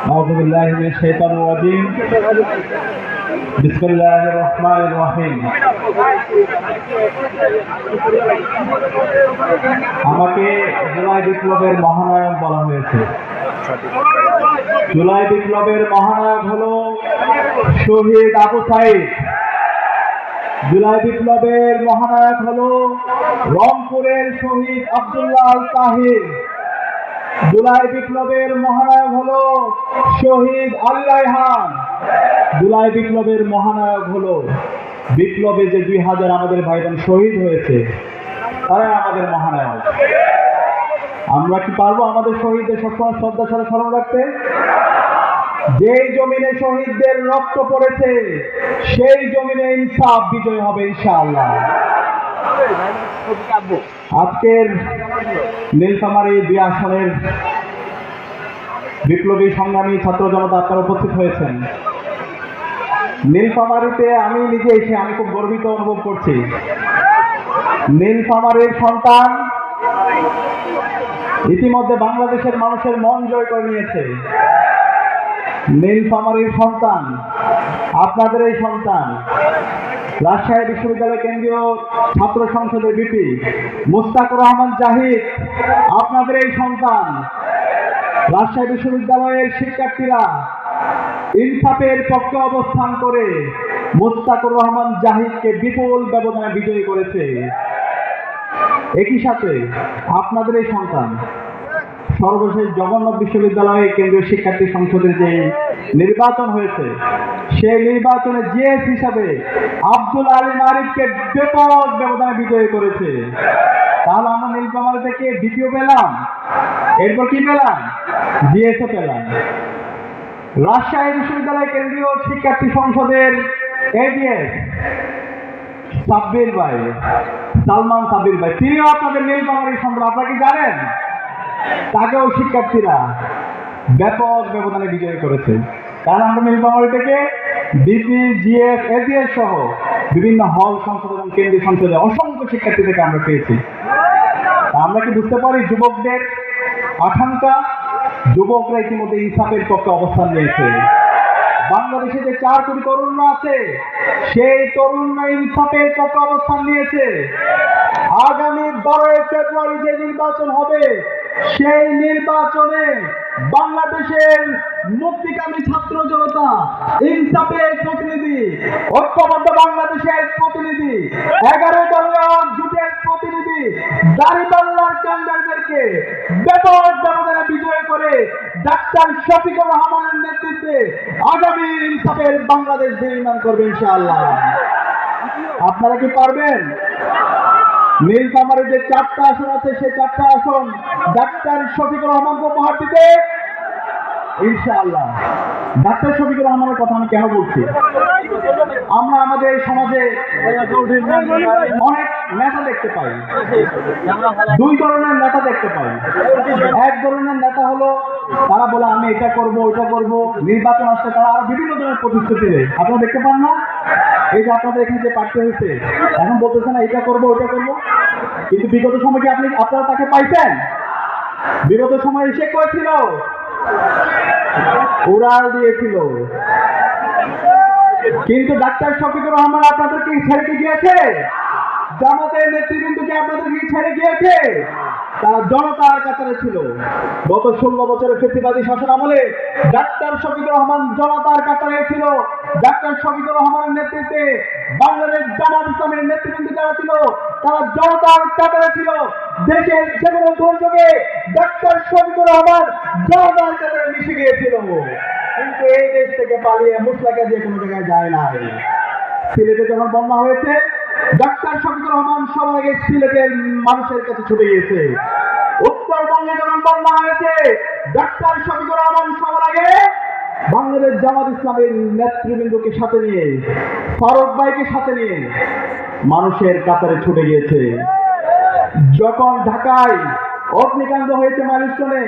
أعوذ بالله من الشيطان الرجيم بسم الله الرحمن الرحيم আমাকে জুলাই বিপ্লবের মহানায়ক বলা হয়েছে জুলাই বিপ্লবের মহানায়ক হলো শহীদ আবু সাইদ জুলাই বিপ্লবের মহানায়ক হলো রংপুরের শহীদ আব্দুল্লাহ আল তাহির জুলাই বিপ্লবের মহানায়ক হলো শহীদ আলী রায়হান বিপ্লবের মহানায়ক হলো বিপ্লবে যে দুই হাজার আমাদের ভাই বোন শহীদ হয়েছে, তারাই আমাদের মহানায়ক। আমরা কি পারব আমাদের শহীদদের সবসময় শ্রদ্ধা সাথে স্মরণ রাখতে? যেই জমিনে শহীদদের রক্ত পড়েছে, সেই জমিনে ইনসাফ বিজয় হবে ইনশাআল্লাহ। আজকের নীলফামারী দুই আসনের বিপ্লবী সংগ্রামী ছাত্র জনতা আপনারা উপস্থিত হয়েছেন। নীলফামারীতে আমি নিজে এসে আমি খুব গর্বিত অনুভব করছি। নীলফামারীর সন্তান ইতিমধ্যে বাংলাদেশের মানুষের মন জয় করে নিয়েছে। নীলফামারীর সন্তান, আপনাদের এই সন্তান রাজশাহী বিশ্ববিদ্যালয় কেন্দ্রীয় ছাত্র সংসদের বিপি মুস্তাকুর রহমান জাহিদ, আপনাদের এই সন্তান। রাজশাহী বিশ্ববিদ্যালয়ের শিক্ষার্থীরা ইনসাফের পক্ষে অবস্থান করে মুস্তাকুর রহমান জাহিদকে বিপুল ব্যবধানে বিজয়ী করেছে। একই সাথে আপনাদের এই সন্তান, সর্বশেষ জগন্নাথ বিশ্ববিদ্যালয়ে কেন্দ্রীয় শিক্ষার্থী সংসদের যে নির্বাচন হয়েছে। সেই নির্বাচনে জিএস হিসাবে আব্দুল আলী মারিফকে ব্যাপক ব্যবধানে বিজয়ী করেছে। তাহলে আমরা নীলকামাল থেকে দ্বিতীয় পেলাম। এরপর কি পেলাম? জিএসও পেলাম। রাজশাহী বিশ্ববিদ্যালয় কেন্দ্রীয় শিক্ষার্থী সংসদের এজিএস সাব্বির ভাই, সালমান সাব্বির ভাই। তিনিও আপনাদের নীলকামারের সন্তান আপনারা কি জানেন? তাকেও শিক্ষার্থীরা ব্যাপক ব্যবধানে বিজয় করেছে। কারণ আমরা থেকে বিপি জিএস এজিএস সহ বিভিন্ন হল সংসদ এবং কেন্দ্রীয় সংসদে অসংখ্য শিক্ষার্থী থেকে আমরা পেয়েছি। আমরা কি বুঝতে পারি? যুবকদের আকাঙ্ক্ষা, যুবকরা ইতিমধ্যে ইনসাফের পক্ষে অবস্থান নিয়েছে। বাংলাদেশে যে চার কোটি তরুণরা আছে, সেই তরুণরা ইনসাফের পক্ষে অবস্থান নিয়েছে। আগামী বারোই ফেব্রুয়ারি যে নির্বাচন হবে সেই নির্বাচনে বাংলাদেশের মুক্তিকামী ছাত্র জনতা, ইনসাফের প্রতিনিধি, ঐক্যবদ্ধ বাংলাদেশের প্রতিনিধি, এগারো দলীয় জুটের প্রতিনিধি দাঁড়িপাল্লার ক্যান্ডারদেরকে ব্যাপক ব্যবধানে বিজয় করে ডাক্তার শফিকুর রহমানের নেতৃত্বে আগামী ইনসাফের বাংলাদেশ নির্মাণ করবে ইনশাআল্লাহ। আপনারা কি পারবেন? নীলফামারে যে চারটা আসন আছে সেই চারটা আসন ডাক্তার শফিকুর রহমানকে উপহার দিতে ইনশাআল্লাহ। ডাক্তার শফিকুর রহমানের কথা আমি কেন বলছি? আমরা আমাদের সমাজে অনেক নেতা দেখতে পাই। দুই ধরনের নেতা দেখতে পাই। এক ধরনের নেতা হলো, তারা বলে, আমি এটা করব ওটা করব, নির্বাচন আসলে তারা আরও বিভিন্ন ধরনের প্রতিশ্রুতি দেয়। আপনারা দেখতে পান না? এই যে আপনাদের এখানে যে প্রার্থী হয়েছে, এখন বলতেছে না, এটা করব ওটা করব। কিন্তু বিগত সময় কি আপনি, আপনারা তাকে পাইছেন? বিগত সময় এসে করেছিল? উড়াল দিয়েছিল। কিন্তু ডাক্তার শফিকুর রহমান আপনাদেরকে ছেড়ে কি গিয়েছে? জামাতের নেতৃবৃন্দকে আপনাদেরকে ছেড়ে গিয়েছে? তারা জনতার কাতারে ছিল। গত ষোলো বছরের ফেসিবাদী শাসন আমলে ডাক্তার শফিকুর রহমান জনতার কাতারে ছিল। ডাক্তার শফিকুর রহমানের নেতৃত্বে বাংলাদেশ জামাত ইসলামের নেতৃবৃন্দ যারা ছিল তারা জনতার কাতারে ছিল দেশের যে কোনো দুর্যোগে ডাক্তার শফিকুর রহমান জনতার কাতারে মিশে গিয়েছিল। কিন্তু এই দেশ থেকে পালিয়ে মুসলাকে দিয়ে কোনো জায়গায় যায় না সিলেটে যখন বন্যা হয়েছে, ডাক্তার শফিকুর রহমান সবার আগে সিলেটের মানুষের কাছে ছুটে গিয়েছে। উত্তরবঙ্গে যখন বন্যা হয়েছে, ডাক্তার শফিকুর রহমান সবার আগে বাংলাদেশ জামাত ইসলামের নেতৃবৃন্দকে সাথে নিয়ে, ফারুক ভাইকে সাথে নিয়ে মানুষের কাতারে ছুটে গিয়েছে। যখন ঢাকায় অগ্নিকাণ্ড হয়েছে মাইলস্টোনে,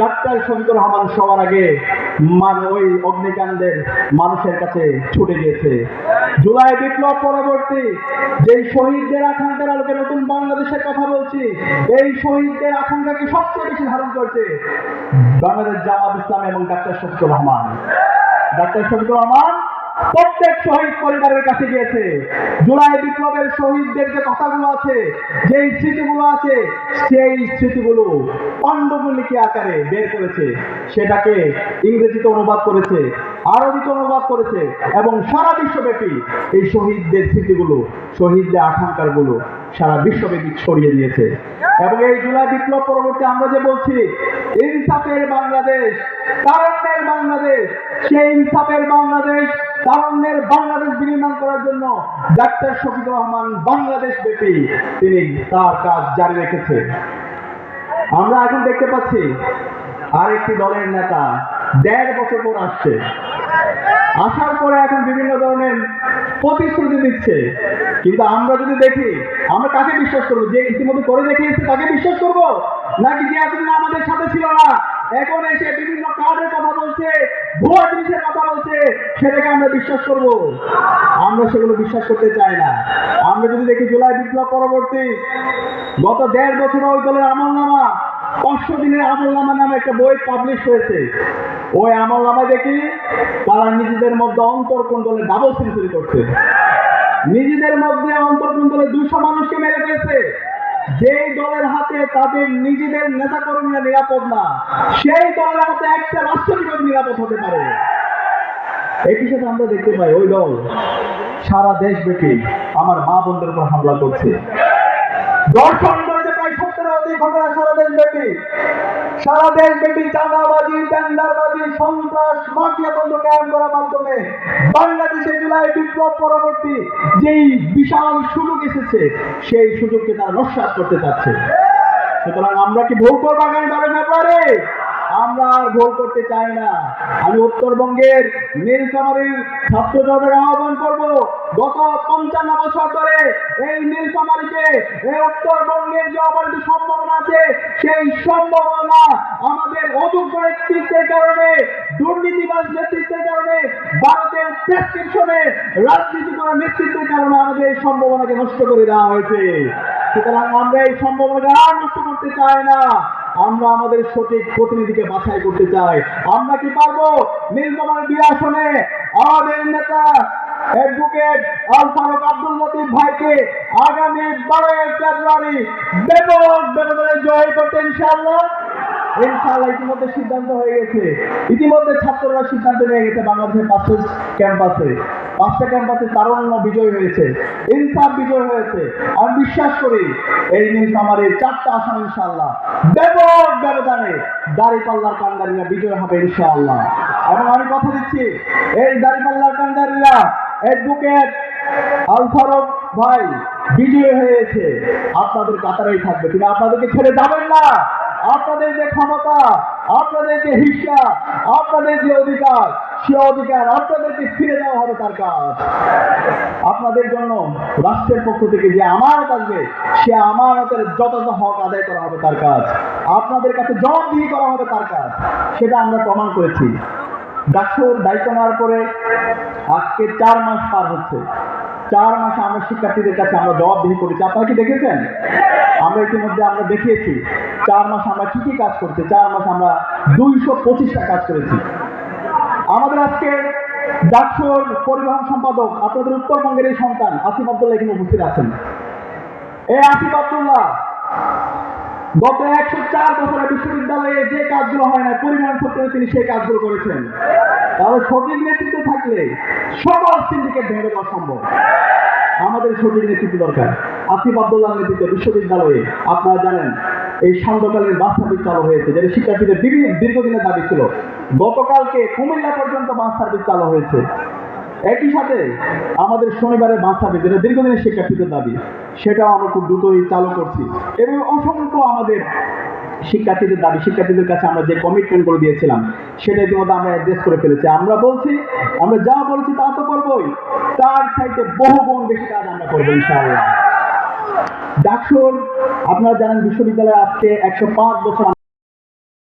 ডাক্তার শঙ্কর রহমান সবার আগে ওই অগ্নিকাণ্ডের মানুষের কাছে ছুটে গিয়েছে। জুলাই বিপ্লব পরবর্তী, যেই শহীদদের আকাঙ্ক্ষার আলোকে নতুন বাংলাদেশের কথা বলছি, এই শহীদদের আকাঙ্ক্ষাকে সবচেয়ে বেশি ধারণ করছে বাংলাদেশ জামাত ইসলাম এবং ডাক্তার শফিকুর রহমান। ডাক্তার শফিকুর রহমান, প্রত্যেক শহীদ পরিবারের কাছে গিয়েছে। জুলাই বিপ্লবের শহীদদের যে কথাগুলো আছে, যেই স্মৃতিগুলো আছে, সেই স্মৃতিগুলো পাণ্ডবলিপি আকারে বের করেছে। সেটাকে ইংরেজিতে অনুবাদ করেছে, আরবিতে অনুবাদ করেছে, এবং সারা বিশ্বব্যাপী এই শহীদদের স্মৃতিগুলো, শহীদদের আকাঙ্ক্ষাগুলো সারা বিশ্বব্যাপী ছড়িয়ে দিয়েছে। এবং এই জুলাই বিপ্লব পরবর্তী আমরা যে বলছি, ইনসাফের বাংলাদেশ তারণ্যের বাংলাদেশ, সেই ইনসাফের বাংলাদেশ তারণ্যের বাংলাদেশ বিনির্মাণ করার জন্য ডাক্তার শফিকুর রহমান বাংলাদেশ ব্যাপী তিনি তার কাজ জারি রেখেছে। আমরা এখন দেখতে পাচ্ছি আরেকটি দলের নেতা দেড় বছর পর আসছে। আসার পরে এখন বিভিন্ন ধরনের প্রতিশ্রুতি দিচ্ছে। কিন্তু আমরা যদি দেখি, আমরা কাকে বিশ্বাস করব? যে ইতিমধ্যে করে দেখিয়েছে, তাকে বিশ্বাস করব? নাকি যে এতদিন আমাদের সাথে ছিল না, এখন এসে বিভিন্ন কার্ডের কথা বলছে, ভুয়া জিনিসের কথা বলছে, সেটাকে আমরা বিশ্বাস করব? আমরা সেগুলো বিশ্বাস করতে চাই না। আমরা যদি দেখি জুলাই বিপ্লব পরবর্তী, গত দেড় বছর ওই দলের আমল নামা পাঁচশো দিনের আমল নামা নামে একটা বই পাবলিশ হয়েছে। ওই আমল নামা দেখি তারা নিজেদের মধ্যে অন্তর্কুণ্ডলে ডাবল সেঞ্চুরি করছে। নিজেদের মধ্যে অন্তর্কুণ্ডলে দুশো মানুষকে মেরে ফেলছে। যেই দলের হাতে তাদের নিজেদের নেতা কর্মীরা নিরাপদ না, সেই দলের হাতে একটা রাষ্ট্র কীভাবে নিরাপদ হতে পারে। একই সাথে আমরা দেখতে পাই, ওই দল সারা দেশ দেশব্যাপী আমার মা বোনদের উপর হামলা করছে। দর্শন করেছে প্রায় সত্তর অধিক ঘটনা সারা দেশব্যাপী সারা চাঁদাবাজি, টেন্ডারবাজি, সন্ত্রাস করার মাধ্যমে বাংলাদেশে জুলাই বিপ্লব পরবর্তী যেই বিশাল সুযোগ এসেছে, সেই সুযোগকে তারা নস্বাত করতে চাচ্ছে। সুতরাং আমরা কি ভুল করব আগামী আমরা আর ভুল করতে চাই না। আমি উত্তরবঙ্গের নীলকামারীর ছাত্র জনতাকে আহ্বান করব। গত পঞ্চান্ন বছর ধরে এই নীলকামারীকে এই উত্তরবঙ্গের যে অবৈধ সম্ভাবনা আছে, সেই সম্ভাবনা আমাদের অযোগ্য নেতৃত্বের কারণে, দুর্নীতিবাজ নেতৃত্বের কারণে, ভারতের প্রেসক্রিপশনে রাজনীতি করা নেতৃত্বের কারণে আমাদের এই সম্ভাবনাকে নষ্ট করে দেওয়া হয়েছে। সুতরাং আমরা এই সম্ভাবনাকে আর নষ্ট করতে চাই না। আমরা আমাদের সঠিক প্রতিনিধিকে বাছাই করতে চাই। আমরা কি পারব? নীলকমল দুই আসনে আমাদের নেতা অ্যাডভোকেট আল ফারুক আব্দুল লতিফ ভাইকে আগামী বারোই ফেব্রুয়ারি ব্যাপক ব্যবধানে জয় করতে ইনশাআল্লাহ। ইনশাআল্লাহ ইতিমধ্যে সিদ্ধান্ত হয়ে গেছে। ইতিমধ্যে ছাত্ররা সিদ্ধান্ত নিয়ে গেছে বাংলাদেশের পাঁচটা ক্যাম্পাসে। পাঁচটা ক্যাম্পাসে তারুণ্য বিজয় হয়েছে, ইনসাফ বিজয় হয়েছে। আমি বিশ্বাস করি, এই নীলকামারের চারটা আসন ইনশাআল্লাহ। ব্যাপক ব্যবধানে দাড়িপাল্লার কান্দারিরা বিজয় হবে ইনশাআল্লাহ। এবং আমি কথা দিচ্ছি, এই দাড়িপাল্লার কান্দারিরা অ্যাডভোকেট আল ফারুক ভাই বিজয় হয়েছে। আপনাদের কাতারেই থাকবে তিনি আপনাদেরকে ছেড়ে যাবেন না। আপনাদের যে ক্ষমতা, আপনাদের যে হিসা, আপনাদের যে অধিকার সে অধিকার আপনাদেরকে ফিরে দেওয়া হবে তার কাজ। আপনাদের জন্য রাষ্ট্রের পক্ষ থেকে যে আমানত আসবে, সে আমানতের যথাযথ হক আদায় করা হবে তার কাজ। আপনাদের কাছে জবাবদিহি করা হবে তার কাজ। সেটা আমরা প্রমাণ করেছি। ডাক্তার দায়িত্ব নেওয়ার পরে আজকে চার মাস পার হচ্ছে। চার মাসে আমরা শিক্ষার্থীদের কাছে আমরা জবাবদিহি করেছি। আপনারা কি দেখেছেন? আমরা ইতিমধ্যে আমরা দেখিয়েছি। চার মাস আমরা কি কি কাজ করছি চার মাস আমরা দুইশো পঁচিশটা কাজ করেছি। আমাদের আজকে ডাকসুর পরিবহন সম্পাদক আপনাদের উত্তরবঙ্গের এই সন্তান আসিফ আব্দুল্লাহ এখানে উপস্থিত আছেন। এই আসিফ আব্দুল্লাহ, গত একশো চার বছরে বিশ্ববিদ্যালয়ে যে কাজগুলো হয় না পরিমাণ সত্ত্বে তিনি সেই কাজগুলো করেছেন। তাহলে সঠিক নেতৃত্ব থাকলে সকল সিন্ডিকেট ভেঙে দেওয়া সম্ভব। আমাদের সঠিক নেতৃত্ব দরকার। আসিফ আব্দুল্লাহ নেতৃত্বে বিশ্ববিদ্যালয়ে আপনারা জানেন, এই সান্ধ্যকালীন বাস সার্ভিস চালু হয়েছে, যেটা শিক্ষার্থীদের বিভিন্ন দীর্ঘদিনের দাবি ছিল। গতকালকে কুমিল্লা পর্যন্ত বাস সার্ভিস চালু হয়েছে। একই সাথে আমাদের শনিবারের বাস সার্ভিস যেটা দীর্ঘদিনের শিক্ষার্থীদের দাবি, সেটাও আমরা খুব দ্রুতই চালু করছি। এবং অসংখ্য আমাদের শিক্ষার্থীদের দাবি, শিক্ষার্থীদের কাছে আমরা যে কমিটমেন্টগুলো দিয়েছিলাম, সেটা ইতিমধ্যে আমরা অ্যাড্রেস করে ফেলেছি। আমরা বলছি, আমরা যা বলেছি তা তো করবোই। তার চাইতে বহু গুণ বেশি কাজ আমরা করব ইনশাআল্লাহ। ডাকসুর, আপনারা জানেন বিশ্ববিদ্যালয়ে আজকে একশো পাঁচ বছর